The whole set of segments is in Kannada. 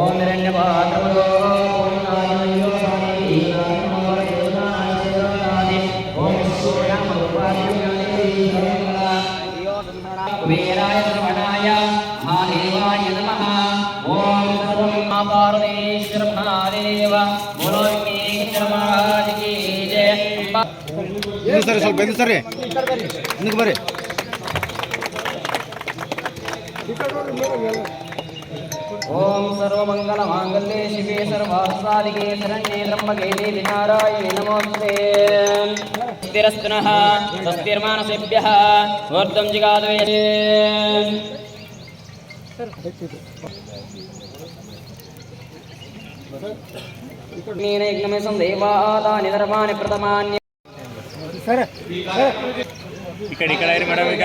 ഓം നിരന്റെ പാത്രമോ ಹಿಂದೆ ಸರಿ ಸ್ವಲ್ಪ ಬೆಂದು ಸರಿ ಹಿಂದಕ್ಕೆ ಬರ್ರಿ ಓಂ ಸರ್ವಮಂಗಲಮಾಂಗಲ್ಯೆ ಶಿವೆ ಸರ್ವಾರ್ಥಸಾಧಿಕೆ ಶರಣ್ಯೆ ತ್ರ್ಯಂಬಕೆ ದೇವಿ ನಾರಾಯಣಿ ನಮೋಸ್ತೇ ಸ್ಥಿರಸ್ತು ನಃ ಸ್ವಸ್ತಿರ್ಮಾನಸೇಭ್ಯಃ ವರ್ಧಂ ಜಿಗಾದ್ವೇ ನೇನ ಯಜ್ಞಮೆ ಸಂದೇವಾದಾನಿ ಧರ್ಮಾನಿ ಪ್ರಥಮಾನ್ಯ ಸರಿ ಈ ಕಡೆ ಈ ಕಡೆ ಇರಿ ಮೇಡಮ್ ಈಗ?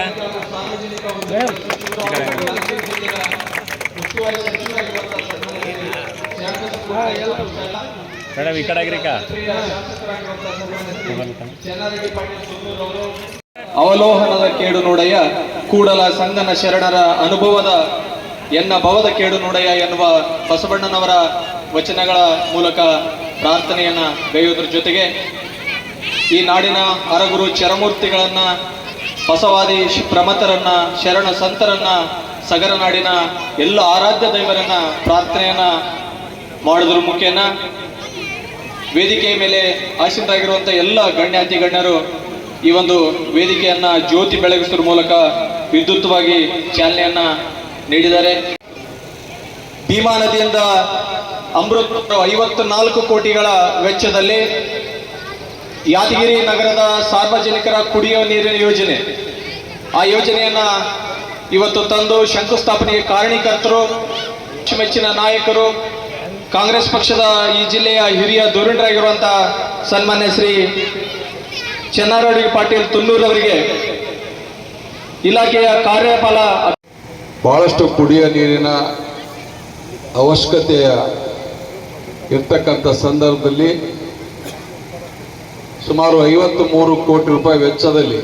ಮೇಡಮ್ ಈ ಕಡೆ ಆಗ್ರಿ. ಅವಲೋಹನದ ಕೇಡು ನೋಡಯ್ಯ ಕೂಡಲ ಸಂಗನ ಶರಣರ ಅನುಭವದ ಎನ್ನ ಭವದ ಕೇಡು ನೋಡಯ್ಯ ಎನ್ನುವ ಬಸವಣ್ಣನವರ ವಚನಗಳ ಮೂಲಕ ಪ್ರಾರ್ಥನೆಯನ್ನ ಗೈಯುವುದರ ಜೊತೆಗೆ ಈ ನಾಡಿನ ಅರಗುರು ಚರಮೂರ್ತಿಗಳನ್ನ, ಬಸವಾದಿ ಪ್ರಮತರನ್ನು, ಶರಣ ಸಂತರನ್ನ, ಸಗರ ನಾಡಿನ ಎಲ್ಲ ಆರಾಧ್ಯ ದೈವರನ್ನ ಪ್ರಾರ್ಥನೆಯನ್ನ ಮಾಡಿದ್ರು ಮುಖೇನ ವೇದಿಕೆಯ ಮೇಲೆ ಆಸೀನರಾಗಿರುವಂಥ ಎಲ್ಲ ಗಣ್ಯಾತಿ ಗಣ್ಯರು ಈ ಒಂದು ವೇದಿಕೆಯನ್ನ ಜ್ಯೋತಿ ಬೆಳಗಿಸುವ ಮೂಲಕ ವಿದ್ಯುತ್ವಾಗಿ ಚಾಲನೆಯನ್ನ ನೀಡಿದ್ದಾರೆ. ಭೀಮಾ ನದಿಯಿಂದ ಅಮೃತ ಐವತ್ತು ನಾಲ್ಕು ಕೋಟಿಗಳ ವೆಚ್ಚದಲ್ಲಿ ಯಾದಗಿರಿ ನಗರದ ಸಾರ್ವಜನಿಕರ ಕುಡಿಯುವ ನೀರಿನ ಯೋಜನೆ. ಆ ಯೋಜನೆಯನ್ನ ಇವತ್ತು ತಂದು ಶಂಕುಸ್ಥಾಪನೆಗೆ ಕಾರಣೀಕರ್ತರು ಮೆಚ್ಚಿನ ನಾಯಕರು, ಕಾಂಗ್ರೆಸ್ ಪಕ್ಷದ ಈ ಜಿಲ್ಲೆಯ ಹಿರಿಯ ಧುರೀಣರಾಗಿರುವಂತಹ ಸನ್ಮಾನ್ಯ ಶ್ರೀ ಚೆನ್ನಾರಡಿ ಪಾಟೀಲ್ ತುನ್ನೂರವರಿಗೆ ಇಲಾಖೆಯ ಕಾರ್ಯಪಾಲ ಬಹಳಷ್ಟು ಕುಡಿಯುವ ನೀರಿನ ಅವಶ್ಯಕತೆಯ ಇರ್ತಕ್ಕಂಥ ಸಂದರ್ಭದಲ್ಲಿ ಸುಮಾರು ಐವತ್ತು ಮೂರು ಕೋಟಿ ರೂಪಾಯಿ ವೆಚ್ಚದಲ್ಲಿ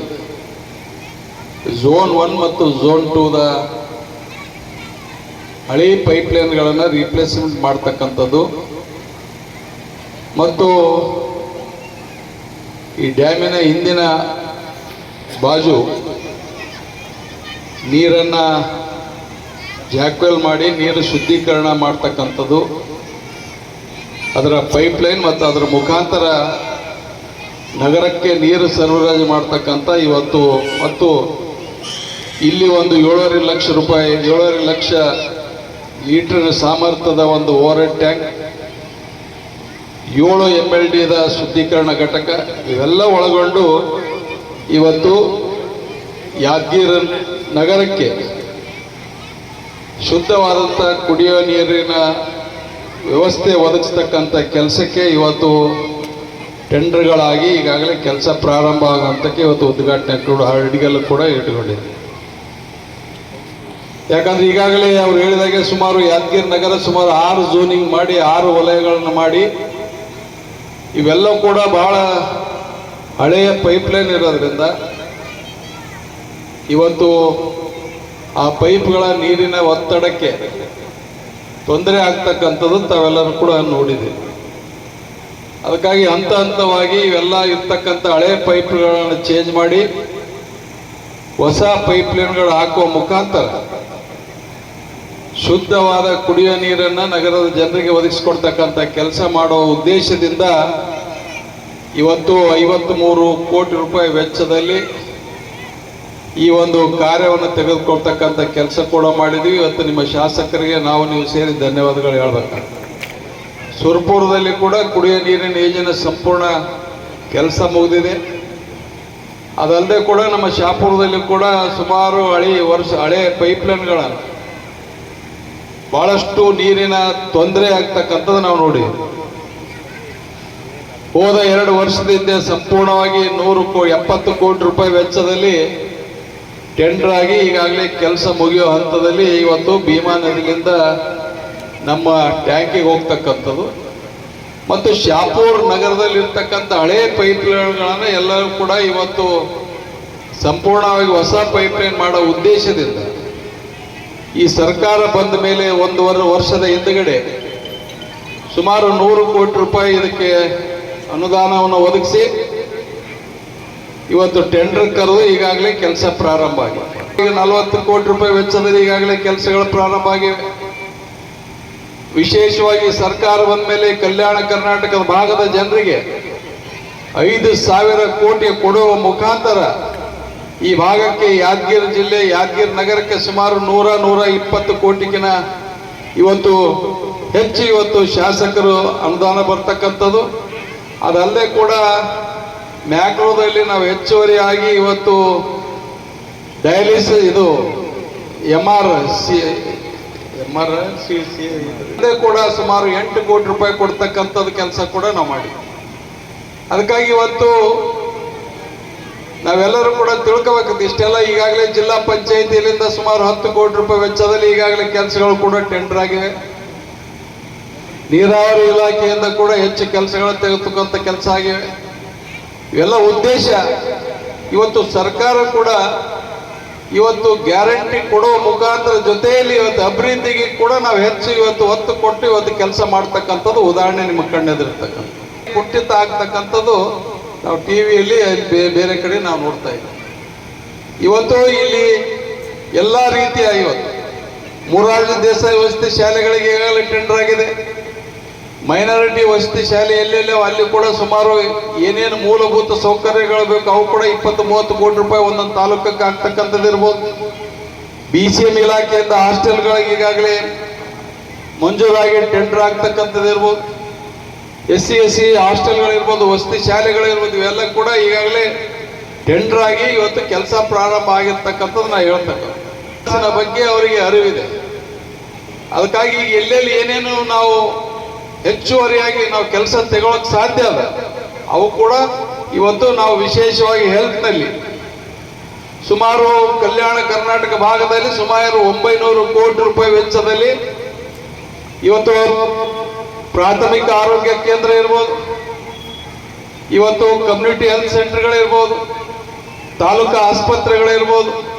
ಝೋನ್ ಒನ್ ಮತ್ತು ಝೋನ್ ಟೂದ ಹಳಿ ಪೈಪ್ಲೈನ್ಗಳನ್ನು ರೀಪ್ಲೇಸ್ಮೆಂಟ್ ಮಾಡ್ತಕ್ಕಂಥದ್ದು. ಮತ್ತು ಈ ಡ್ಯಾಮಿನ ಹಿಂದಿನ ಬಾಜು ನೀರನ್ನು ಜಾಕ್ವೆಲ್ ಮಾಡಿ ನೀರು ಶುದ್ಧೀಕರಣ ಮಾಡ್ತಕ್ಕಂಥದ್ದು. ಅದರ ಪೈಪ್ಲೈನ್ ಮತ್ತು ಅದರ ಮುಖಾಂತರ ನಗರಕ್ಕೆ ನೀರು ಸರಬರಾಜು ಮಾಡ್ತಕ್ಕಂಥ ಇವತ್ತು, ಮತ್ತು ಇಲ್ಲಿ ಒಂದು ಏಳೂವರೆ ಲಕ್ಷ ರೂಪಾಯಿ, ಏಳೂವರೆ ಲಕ್ಷ ಲೀಟರ್ ಸಾಮರ್ಥ್ಯದ ಒಂದು ಓವರ್ ಟ್ಯಾಂಕ್, ಏಳು ಎಂ ಎಲ್ ಡಿದ ಶುದ್ಧೀಕರಣ ಘಟಕ, ಇವೆಲ್ಲ ಒಳಗೊಂಡು ಇವತ್ತು ಯಾದಗಿರಿ ನಗರಕ್ಕೆ ಶುದ್ಧವಾದಂಥ ಕುಡಿಯುವ ನೀರಿನ ವ್ಯವಸ್ಥೆ ಒದಗಿಸ್ತಕ್ಕಂಥ ಕೆಲಸಕ್ಕೆ ಇವತ್ತು ಟೆಂಡರ್ಗಳಾಗಿ ಈಗಾಗಲೇ ಕೆಲಸ ಪ್ರಾರಂಭ ಆಗೋಂಥಕ್ಕೆ ಇವತ್ತು ಉದ್ಘಾಟನೆ ಕೂಡ, ಅಡಿಗೆಲ್ಲ ಕೂಡ ಇಟ್ಕೊಂಡಿದೆ ಯಾಕಂದ್ರೆ ಈಗಾಗಲೇ ಅವ್ರು ಹೇಳಿದಾಗೆ ಸುಮಾರು ಯಾದಗಿರಿ ನಗರ ಸುಮಾರು ಆರು ಝೋನಿಂಗ್ ಮಾಡಿ, ಆರು ವಲಯಗಳನ್ನು ಮಾಡಿ ಇವೆಲ್ಲ ಕೂಡ ಬಹಳ ಹಳೆಯ ಪೈಪ್ಲೈನ್ ಇರೋದ್ರಿಂದ ಇವತ್ತು ಆ ಪೈಪ್ಗಳ ನೀರಿನ ಒತ್ತಡಕ್ಕೆ ತೊಂದರೆ ಆಗ್ತಕ್ಕಂಥದ್ದು ತಾವೆಲ್ಲರೂ ಕೂಡ ನೋಡಿದ್ದೀವಿ ಅದಕ್ಕಾಗಿ ಹಂತ ಹಂತವಾಗಿ ಇವೆಲ್ಲ ಇರ್ತಕ್ಕಂಥ ಹಳೆ ಪೈಪ್ಗಳನ್ನು ಚೇಂಜ್ ಮಾಡಿ ಹೊಸ ಪೈಪ್ಲೈನ್ಗಳು ಹಾಕುವ ಮುಖಾಂತರ ಶುದ್ಧವಾದ ಕುಡಿಯುವ ನೀರನ್ನು ನಗರದ ಜನರಿಗೆ ಒದಗಿಸ್ಕೊಡ್ತಕ್ಕಂಥ ಕೆಲಸ ಮಾಡುವ ಉದ್ದೇಶದಿಂದ ಇವತ್ತು ಐವತ್ತು ಮೂರು ಕೋಟಿ ರೂಪಾಯಿ ವೆಚ್ಚದಲ್ಲಿ ಈ ಒಂದು ಕಾರ್ಯವನ್ನು ತೆಗೆದುಕೊಳ್ತಕ್ಕಂಥ ಕೆಲಸ ಕೂಡ ಮಾಡಿದ್ವಿ ಇವತ್ತು ನಿಮ್ಮ ಶಾಸಕರಿಗೆ ನಾವು ನೀವು ಸೇರಿ ಧನ್ಯವಾದಗಳು ಹೇಳ್ಬೇಕಾಗ್ತದೆ. ಸುರಪುರದಲ್ಲಿ ಕೂಡ ಕುಡಿಯುವ ನೀರಿನ ಯೋಜನೆ ಸಂಪೂರ್ಣ ಕೆಲಸ ಮುಗಿದಿದೆ. ಅದಲ್ಲದೆ ಕೂಡ ನಮ್ಮ ಶಾಪುರದಲ್ಲಿ ಕೂಡ ಸುಮಾರು ಹಳಿ ವರ್ಷ, ಹಳೆ ಪೈಪ್ಲೈನ್ಗಳ ಭಾಳಷ್ಟು ನೀರಿನ ತೊಂದರೆ ಆಗ್ತಕ್ಕಂಥದ್ದು ನಾವು ನೋಡಿ. ಹೋದ ಎರಡು ವರ್ಷದಿಂದ ಸಂಪೂರ್ಣವಾಗಿ ನೂರು ಕೋ, ಎಪ್ಪತ್ತು ಕೋಟಿ ರೂಪಾಯಿ ವೆಚ್ಚದಲ್ಲಿ ಟೆಂಡರ್ ಆಗಿ ಈಗಾಗಲೇ ಕೆಲಸ ಮುಗಿಯೋ ಹಂತದಲ್ಲಿ ಇವತ್ತು ಭೀಮಾ ನದಿಯಿಂದ ನಮ್ಮ ಟ್ಯಾಂಕಿಗೆ ಹೋಗ್ತಕ್ಕಂಥದ್ದು. ಮತ್ತು ಶಾಪೂರ್ ನಗರದಲ್ಲಿ ಇರ್ತಕ್ಕಂಥ ಹಳೆ ಪೈಪ್ಲೈನ್ಗಳನ್ನು ಎಲ್ಲರೂ ಕೂಡ ಇವತ್ತು ಸಂಪೂರ್ಣವಾಗಿ ಹೊಸ ಪೈಪ್ಲೈನ್ ಮಾಡೋ ಉದ್ದೇಶದಿಂದ ಈ ಸರ್ಕಾರ ಬಂದ ಮೇಲೆ ಒಂದೂವರೆ ವರ್ಷದ ಹಿಂದುಗಡೆ ಸುಮಾರು ನೂರು ಕೋಟಿ ರೂಪಾಯಿ ಇದಕ್ಕೆ ಅನುದಾನವನ್ನು ಒದಗಿಸಿ ಇವತ್ತು ಟೆಂಡರ್ ಕರೆದು ಈಗಾಗಲೇ ಕೆಲಸ ಪ್ರಾರಂಭ ಆಗಿದೆ. ಈಗ ನಲವತ್ತು ಕೋಟಿ ರೂಪಾಯಿ ವೆಚ್ಚದಲ್ಲಿ ಈಗಾಗಲೇ ಕೆಲಸಗಳು ಪ್ರಾರಂಭ ಆಗಿವೆ. ವಿಶೇಷವಾಗಿ ಸರ್ಕಾರ ಬಂದ ಮೇಲೆ ಕಲ್ಯಾಣ ಕರ್ನಾಟಕದ ಭಾಗದ ಜನರಿಗೆ ಐದು ಸಾವಿರ ಕೋಟಿ ಕೊಡುವ ಮುಖಾಂತರ ಈ ಭಾಗಕ್ಕೆ ಯಾದಗಿರಿ ಜಿಲ್ಲೆ, ಯಾದಗಿರಿ ನಗರಕ್ಕೆ ಸುಮಾರು ನೂರ ನೂರ ಇಪ್ಪತ್ತು ಕೋಟಿಗಿನ ಇವತ್ತು ಹೆಚ್ಚು ಇವತ್ತು ಶಾಸಕರು ಅನುದಾನ ಬರ್ತಕ್ಕಂಥದ್ದು. ಅದಲ್ಲದೆ ಕೂಡ ಮ್ಯಾಕ್ರೋದಲ್ಲಿ ನಾವು ಹೆಚ್ಚುವರಿಯಾಗಿ ಇವತ್ತು ಡಯಾಲಿಸ್ ಇದು M R C M R C C ಕೂಡ ಸುಮಾರು ಎಂಟು ಕೋಟಿ ರೂಪಾಯಿ ಕೊಡ್ತಕ್ಕಂಥದ್ದು ಕೆಲಸ ಕೂಡ ನಾವು ಮಾಡಿ ಅದಕ್ಕಾಗಿ ಇವತ್ತು ನಾವೆಲ್ಲರೂ ಕೂಡ ತಿಳ್ಕೋಬೇಕು ಇಷ್ಟೆಲ್ಲ ಈಗಾಗಲೇ ಜಿಲ್ಲಾ ಪಂಚಾಯಿತಿಯಿಂದ ಸುಮಾರು ಹತ್ತು ಕೋಟಿ ರೂಪಾಯಿ ವೆಚ್ಚದಲ್ಲಿ ಈಗಾಗಲೇ ಕೆಲಸಗಳು ಕೂಡ ಟೆಂಡರ್ ಆಗಿವೆ. ನೀರಾವರಿ ಇಲಾಖೆಯಿಂದ ಕೂಡ ಹೆಚ್ಚು ಕೆಲಸಗಳು ತೆಗೆದುಕೊಂತ ಕೆಲಸ ಆಗಿವೆ. ಇವೆಲ್ಲ ಉದ್ದೇಶ. ಇವತ್ತು ಸರ್ಕಾರ ಕೂಡ ಇವತ್ತು ಗ್ಯಾರಂಟಿ ಕೊಡೋ ಮುಖಾಂತರ ಜೊತೆಯಲ್ಲಿ ಇವತ್ತು ಅಭಿವೃದ್ಧಿಗೆ ಕೂಡ ನಾವು ಹೆಚ್ಚು ಇವತ್ತು ಒತ್ತು ಕೊಟ್ಟು ಇವತ್ತು ಕೆಲಸ ಮಾಡ್ತಕ್ಕಂಥದ್ದು ಉದಾಹರಣೆ ನಿಮ್ಮ ಕಣ್ಣೆದಿರ್ತಕ್ಕಂಥ ಕುಟ್ಟಿತ ಆಗ್ತಕ್ಕಂಥದ್ದು ನಾವು ಟಿ ವಿಯಲ್ಲಿ ಬೇರೆ ಕಡೆ ನಾವು ನೋಡ್ತಾ ಇದ್ದೀವಿ. ಇವತ್ತು ಇಲ್ಲಿ ಎಲ್ಲ ರೀತಿಯ ಇವತ್ತು. ಮೂರಾರ್ಜಿ ದೇಸಾಯಿ ವ್ಯವಸ್ಥೆ ಶಾಲೆಗಳಿಗೆ ಈಗಾಗಲೇ ಟೆಂಡರ್ ಆಗಿದೆ. ಮೈನಾರಿಟಿ ವಸತಿ ಶಾಲೆ ಎಲ್ಲೆಲ್ಲೋ ಅಲ್ಲಿ ಕೂಡ ಸುಮಾರು ಏನೇನು ಮೂಲಭೂತ ಸೌಕರ್ಯಗಳು ಬೇಕು ಅವು ಕೂಡ ಇಪ್ಪತ್ತು ಮೂವತ್ತು ಕೋಟಿ ರೂಪಾಯಿ ಒಂದೊಂದು ತಾಲೂಕಕ್ಕೆ ಆಗ್ತಕ್ಕಂಥದ್ದು ಇರ್ಬೋದು. ಬಿ ಸಿ ಎಂ ಇಲಾಖೆಯಿಂದ ಹಾಸ್ಟೆಲ್ಗಳಿಗೆ ಈಗಾಗಲೇ ಮಂಜೂರಾಗಿ ಟೆಂಡರ್ ಆಗ್ತಕ್ಕಂಥದ್ದು ಇರ್ಬೋದು. ಎಸ್ ಸಿ ಎಸ್ ಸಿ ಹಾಸ್ಟೆಲ್ಗಳಿರ್ಬೋದು, ವಸತಿ ಶಾಲೆಗಳಿರ್ಬೋದು, ಇವೆಲ್ಲ ಕೂಡ ಈಗಾಗಲೇ ಟೆಂಡರ್ ಆಗಿ ಇವತ್ತು ಕೆಲಸ ಪ್ರಾರಂಭ ಆಗಿರ್ತಕ್ಕಂಥದ್ದು ನಾ ಹೇಳ್ತಕ್ಕಂಥ ಬಗ್ಗೆ ಅವರಿಗೆ ಅರಿವಿದೆ. ಅದಕ್ಕಾಗಿ ಎಲ್ಲೆಲ್ಲಿ ಏನೇನು ನಾವು ಹೆಚ್ಚುವರಿಯಾಗಿ ನಾವು ಕೆಲಸ ತೆಗೊಳಕ್ ಸಾಧ್ಯ ಅದ ಅವು ಕೂಡ ಇವತ್ತು ನಾವು ವಿಶೇಷವಾಗಿ ಹೆಲ್ತ್ನಲ್ಲಿ ಸುಮಾರು ಕಲ್ಯಾಣ ಕರ್ನಾಟಕ ಭಾಗದಲ್ಲಿ ಸುಮಾರು ಒಂಬೈನೂರು ಕೋಟಿ ರೂಪಾಯಿ ವೆಚ್ಚದಲ್ಲಿ ಇವತ್ತು ಪ್ರಾಥಮಿಕ ಆರೋಗ್ಯ ಕೇಂದ್ರ ಇರ್ಬೋದು, ಇವತ್ತು ಕಮ್ಯುನಿಟಿ ಹೆಲ್ತ್ ಸೆಂಟರ್ಗಳಿರ್ಬೋದು ತಾಲೂಕು ಆಸ್ಪತ್ರೆಗಳಿರ್ಬೋದು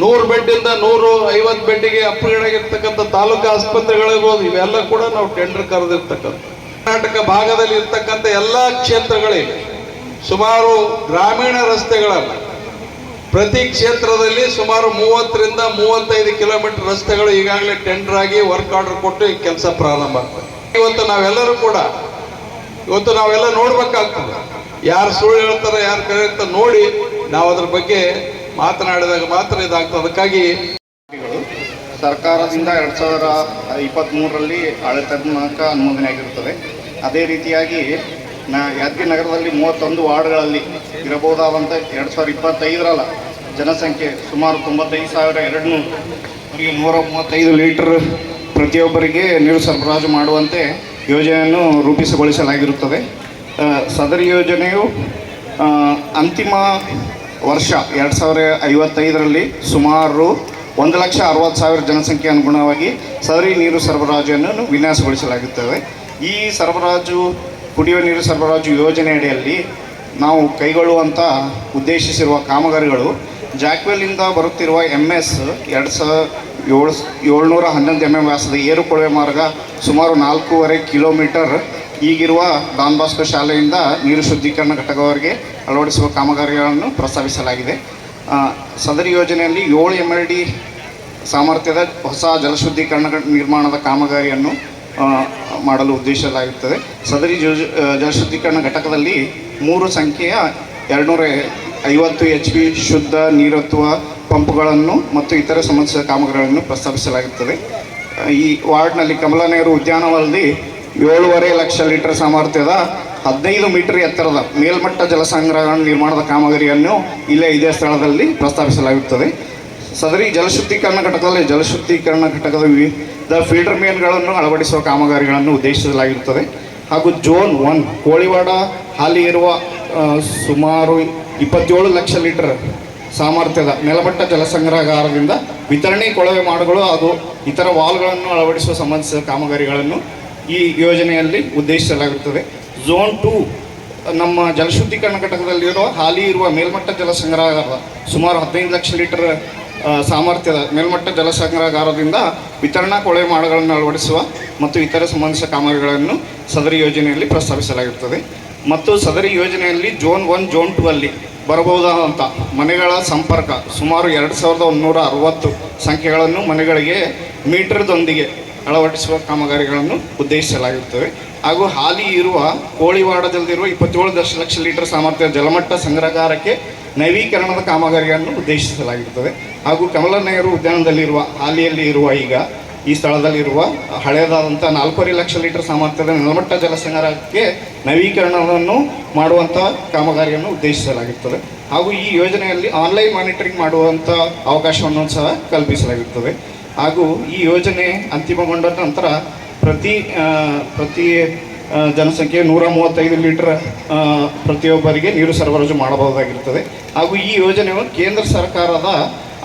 ನೂರು ಬೆಡ್ಡಿಂದ ನೂರು ಐವತ್ತು ಬೆಡ್ಡಿಗೆ ಅಪ್ಗ್ರೇಡ್ ಆಗಿರ್ತಕ್ಕಂಥ ತಾಲೂಕು ಆಸ್ಪತ್ರೆಗಳಿರ್ಬೋದು ಇವೆಲ್ಲ ಕೂಡ ನಾವು ಟೆಂಡರ್ ಕರೆದಿರ್ತಕ್ಕಂಥ ಕರ್ನಾಟಕ ಭಾಗದಲ್ಲಿ ಇರ್ತಕ್ಕಂಥ ಎಲ್ಲ ಕ್ಷೇತ್ರಗಳಿಗೆ ಸುಮಾರು ಗ್ರಾಮೀಣ ರಸ್ತೆಗಳಲ್ಲ ಪ್ರತಿ ಕ್ಷೇತ್ರದಲ್ಲಿ ಸುಮಾರು ಮೂವತ್ತರಿಂದ ಮೂವತ್ತೈದು ಕಿಲೋಮೀಟರ್ ರಸ್ತೆಗಳು ಈಗಾಗಲೇ ಟೆಂಡರ್ ಆಗಿ ವರ್ಕ್ ಆರ್ಡರ್ ಕೊಟ್ಟು ಈ ಕೆಲಸ ಪ್ರಾರಂಭ ಆಗ್ತದೆ. ಇವತ್ತು ನಾವೆಲ್ಲರೂ ಕೂಡ, ಇವತ್ತು ನಾವೆಲ್ಲ ನೋಡ್ಬೇಕಾಗ್ತದೆ. ಯಾರು ಸುಳ್ಳು ಹೇಳ್ತಾರೆ, ಯಾರು ಕರೆ ನೋಡಿ ನಾವು ಅದ್ರ ಬಗ್ಗೆ ಮಾತನಾಡಿದಾಗ ಮಾತ್ರ ಇದಾಗ್ತದೆ. ಅದಕ್ಕಾಗಿ ಸರ್ಕಾರದಿಂದ ಎರಡು ಸಾವಿರ ಇಪ್ಪತ್ತ್ಮೂರರಲ್ಲಿ ಆಡಳಿತಾತ್ಮಕ ಅನುಮೋದನೆ ಆಗಿರುತ್ತದೆ. ಅದೇ ರೀತಿಯಾಗಿ ನ ಯಾದಗಿರಿ ನಗರದಲ್ಲಿ ಮೂವತ್ತೊಂದು ವಾರ್ಡ್ಗಳಲ್ಲಿ ಇರಬಹುದಾದಂಥ ಎರಡು ಸಾವಿರ ಇಪ್ಪತ್ತೈದರಲ್ಲ ಜನಸಂಖ್ಯೆ ಸುಮಾರು ತೊಂಬತ್ತೈದು ಸಾವಿರ ಎರಡು ನೂರು ನೂರ ಮೂವತ್ತೈದು ಲೀಟರ್ ಪ್ರತಿಯೊಬ್ಬರಿಗೆ ನೀರು ಸರಬರಾಜು ಮಾಡುವಂತೆ ಯೋಜನೆಯನ್ನು ರೂಪಿಸಿಗೊಳಿಸಲಾಗಿರುತ್ತದೆ. ಸದರಿ ಯೋಜನೆಯು ಅಂತಿಮ ವರ್ಷ ಎರಡು ಸಾವಿರ ಐವತ್ತೈದರಲ್ಲಿ ಸುಮಾರು ಒಂದು ಲಕ್ಷ ಅರವತ್ತು ಸಾವಿರ ಜನಸಂಖ್ಯೆ ಅನುಗುಣವಾಗಿ ಸದರಿ ನೀರು ಸರಬರಾಜನ್ನು ವಿನ್ಯಾಸಗೊಳಿಸಲಾಗುತ್ತದೆ. ಈ ಸರಬರಾಜು, ಕುಡಿಯುವ ನೀರು ಸರಬರಾಜು ಯೋಜನೆಯಡಿಯಲ್ಲಿ ನಾವು ಕೈಗೊಳ್ಳುವಂಥ ಉದ್ದೇಶಿಸಿರುವ ಕಾಮಗಾರಿಗಳು ಜಾಕ್ವೆಲ್ನಿಂದ ಬರುತ್ತಿರುವ ಎಂ ಎಸ್ ಎರಡು ಸಾವಿರ ಏಳು ಏಳ್ನೂರ ಹನ್ನೊಂದು ಎಂ ಎಂ ವ್ಯಾಸದ ಏರುಕೊಳವೆ ಮಾರ್ಗ ಸುಮಾರು ನಾಲ್ಕೂವರೆ ಕಿಲೋಮೀಟರ್ ಈಗಿರುವ ಡಾನ್ ಬಾಸ್ಕೋ ಶಾಲೆಯಿಂದ ನೀರು ಶುದ್ಧೀಕರಣ ಘಟಕವರೆಗೆ ಅಳವಡಿಸುವ ಕಾಮಗಾರಿಗಳನ್ನು ಪ್ರಸ್ತಾವಿಸಲಾಗಿದೆ ಸದರಿ ಯೋಜನೆಯಲ್ಲಿ ಏಳು ಎಂ ಎಲ್ ಡಿ ಸಾಮರ್ಥ್ಯದ ಹೊಸ ಜಲಶುದ್ಧೀಕರಣ ನಿರ್ಮಾಣದ ಕಾಮಗಾರಿಯನ್ನು ಮಾಡಲು ಉದ್ದೇಶಿಸಲಾಗುತ್ತದೆ. ಸದರಿ ಜಲಶುದ್ಧೀಕರಣ ಘಟಕದಲ್ಲಿ ಮೂರು ಸಂಖ್ಯೆಯ ಎರಡುನೂರ ಐವತ್ತು ಎಚ್ ಪಿ ಶುದ್ಧ ನೀರತ್ವ ಪಂಪ್ಗಳನ್ನು ಮತ್ತು ಇತರ ಸಂಬಂಧಿಸಿದ ಕಾಮಗಾರಿಗಳನ್ನು ಪ್ರಸ್ತಾಪಿಸಲಾಗುತ್ತದೆ. ಈ ವಾರ್ಡ್ನಲ್ಲಿ ಕಮಲಾ ನೆಹರು ಉದ್ಯಾನವನದಲ್ಲಿ ಏಳೂವರೆ ಲಕ್ಷ ಲೀಟರ್ ಸಾಮರ್ಥ್ಯದ ಹದಿನೈದು ಮೀಟರ್ ಎತ್ತರದ ಮೇಲ್ಮಟ್ಟ ಜಲಸಂಗ್ರಹಣ ನಿರ್ಮಾಣದ ಕಾಮಗಾರಿಯನ್ನು ಇಲ್ಲೇ ಇದೇ ಸ್ಥಳದಲ್ಲಿ ಪ್ರಸ್ತಾಪಿಸಲಾಗುತ್ತದೆ. ಸದರಿ ಜಲಶುದ್ಧೀಕರಣ ಘಟಕದಲ್ಲಿ ಜಲಶುದ್ಧೀಕರಣ ಘಟಕದ ವಿವಿಧ ಫಿಲ್ಟರ್ ಮೇನ್ಗಳನ್ನು ಅಳವಡಿಸುವ ಕಾಮಗಾರಿಗಳನ್ನು ಉದ್ದೇಶಿಸಲಾಗಿರುತ್ತದೆ. ಹಾಗೂ ಜೋನ್ ಒನ್, ಕೋಳಿವಾಡ ಹಾಲಿ ಇರುವ ಸುಮಾರು ಇಪ್ಪತ್ತೇಳು ಲಕ್ಷ ಲೀಟರ್ ಸಾಮರ್ಥ್ಯದ ನೆಲಮಟ್ಟ ಜಲಸಂಗ್ರಹಗಾರದಿಂದ ವಿತರಣೆ ಕೊಳವೆ ಮಾಡುಗಳು ಹಾಗೂ ಇತರ ವಾಲ್ಗಳನ್ನು ಅಳವಡಿಸುವ ಸಂಬಂಧಿಸಿದ ಕಾಮಗಾರಿಗಳನ್ನು ಈ ಯೋಜನೆಯಲ್ಲಿ ಉದ್ದೇಶಿಸಲಾಗುತ್ತದೆ. ಝೋನ್ ಟು ನಮ್ಮ ಜಲಶುದ್ಧೀಕರಣ ಘಟಕದಲ್ಲಿರುವ ಹಾಲಿ ಇರುವ ಮೇಲ್ಮಟ್ಟ ಜಲಸಂಗ್ರಹಗಾರ ಸುಮಾರು ಹದಿನೈದು ಲಕ್ಷ ಲೀಟರ್ ಸಾಮರ್ಥ್ಯದ ಮೇಲ್ಮಟ್ಟ ಜಲಸಂಗ್ರಹಗಾರದಿಂದ ವಿತರಣಾ ಕೊಳವೆ ಮಾಡಗಳನ್ನು ಅಳವಡಿಸುವ ಮತ್ತು ಇತರ ಸಂಬಂಧಿಸಿದ ಕಾಮಗಾರಿಗಳನ್ನು ಸದರಿ ಯೋಜನೆಯಲ್ಲಿ ಪ್ರಸ್ತಾಪಿಸಲಾಗಿರುತ್ತದೆ. ಮತ್ತು ಸದರಿ ಯೋಜನೆಯಲ್ಲಿ ಜೋನ್ ಒನ್ ಜೋನ್ ಟೂ ಅಲ್ಲಿ ಬರಬಹುದಾದಂಥ ಮನೆಗಳ ಸಂಪರ್ಕ ಸುಮಾರು ಎರಡು ಸಾವಿರದ ಒಂದುನೂರ ಅರವತ್ತು ಸಂಖ್ಯೆಗಳನ್ನು ಮನೆಗಳಿಗೆ ಮೀಟರ್ದೊಂದಿಗೆ ಅಳವಡಿಸುವ ಕಾಮಗಾರಿಗಳನ್ನು ಉದ್ದೇಶಿಸಲಾಗಿರುತ್ತದೆ ಹಾಗೂ ಹಾಲಿ ಇರುವ ಕೋಳಿವಾಡದಲ್ಲಿರುವ ಇಪ್ಪತ್ತೇಳು ದಶಲಕ್ಷ ಲೀಟರ್ ಸಾಮರ್ಥ್ಯ ಜಲಮಟ್ಟ ಸಂಗ್ರಹಗಾರಕ್ಕೆ ನವೀಕರಣದ ಕಾಮಗಾರಿಯನ್ನು ಉದ್ದೇಶಿಸಲಾಗಿರುತ್ತದೆ ಹಾಗೂ ಕಮಲ ನೆಹರು ಉದ್ಯಾನದಲ್ಲಿರುವ ಹಾಲಿಯಲ್ಲಿ ಇರುವ ಈಗ ಈ ಸ್ಥಳದಲ್ಲಿರುವ ಹಳೆಯದಾದಂಥ ನಾಲ್ಕೂವರೆ ಲಕ್ಷ ಲೀಟರ್ ಸಾಮರ್ಥ್ಯದ ನೆಲಮಟ್ಟ ಜಲಸಂಗ್ರಹಕ್ಕೆ ನವೀಕರಣವನ್ನು ಮಾಡುವಂಥ ಕಾಮಗಾರಿಯನ್ನು ಉದ್ದೇಶಿಸಲಾಗಿರುತ್ತದೆ ಹಾಗೂ ಈ ಯೋಜನೆಯಲ್ಲಿ ಆನ್ಲೈನ್ ಮಾನಿಟರಿಂಗ್ ಮಾಡುವಂಥ ಅವಕಾಶವನ್ನು ಸಹ ಕಲ್ಪಿಸಲಾಗಿರುತ್ತದೆ ಹಾಗೂ ಈ ಯೋಜನೆ ಅಂತಿಮಗೊಂಡ ನಂತರ ಪ್ರತಿ ಪ್ರತಿ ಜನಸಂಖ್ಯೆ ನೂರ ಮೂವತ್ತೈದು ಲೀಟರ್ ಪ್ರತಿಯೊಬ್ಬರಿಗೆ ನೀರು ಸರಬರಾಜು ಮಾಡಬಹುದಾಗಿರುತ್ತದೆ. ಹಾಗೂ ಈ ಯೋಜನೆಯು ಕೇಂದ್ರ ಸರ್ಕಾರದ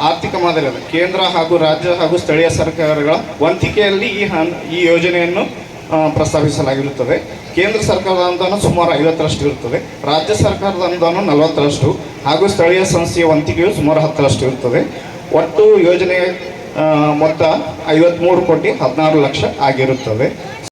ಆರ್ಥಿಕ ಮಾದರಿ ಅದ. ಕೇಂದ್ರ ಹಾಗೂ ರಾಜ್ಯ ಹಾಗೂ ಸ್ಥಳೀಯ ಸರ್ಕಾರಗಳ ವಂತಿಕೆಯಲ್ಲಿ ಈ ಹನ್, ಈ ಯೋಜನೆಯನ್ನು ಪ್ರಸ್ತಾಪಿಸಲಾಗಿರುತ್ತದೆ. ಕೇಂದ್ರ ಸರ್ಕಾರದ ಅನುದಾನ ಸುಮಾರು ಐವತ್ತರಷ್ಟು ಇರುತ್ತದೆ. ರಾಜ್ಯ ಸರ್ಕಾರದ ಅನುದಾನ ನಲವತ್ತರಷ್ಟು ಹಾಗೂ ಸ್ಥಳೀಯ ಸಂಸ್ಥೆಯ ವಂತಿಕೆಯು ಸುಮಾರು ಹತ್ತರಷ್ಟು ಇರುತ್ತದೆ. ಒಟ್ಟು ಯೋಜನೆ ಮೊತ್ತ ಐವತ್ತ್ಮೂರು ಕೋಟಿ ಹದಿನಾರು ಲಕ್ಷ ಆಗಿರುತ್ತದೆ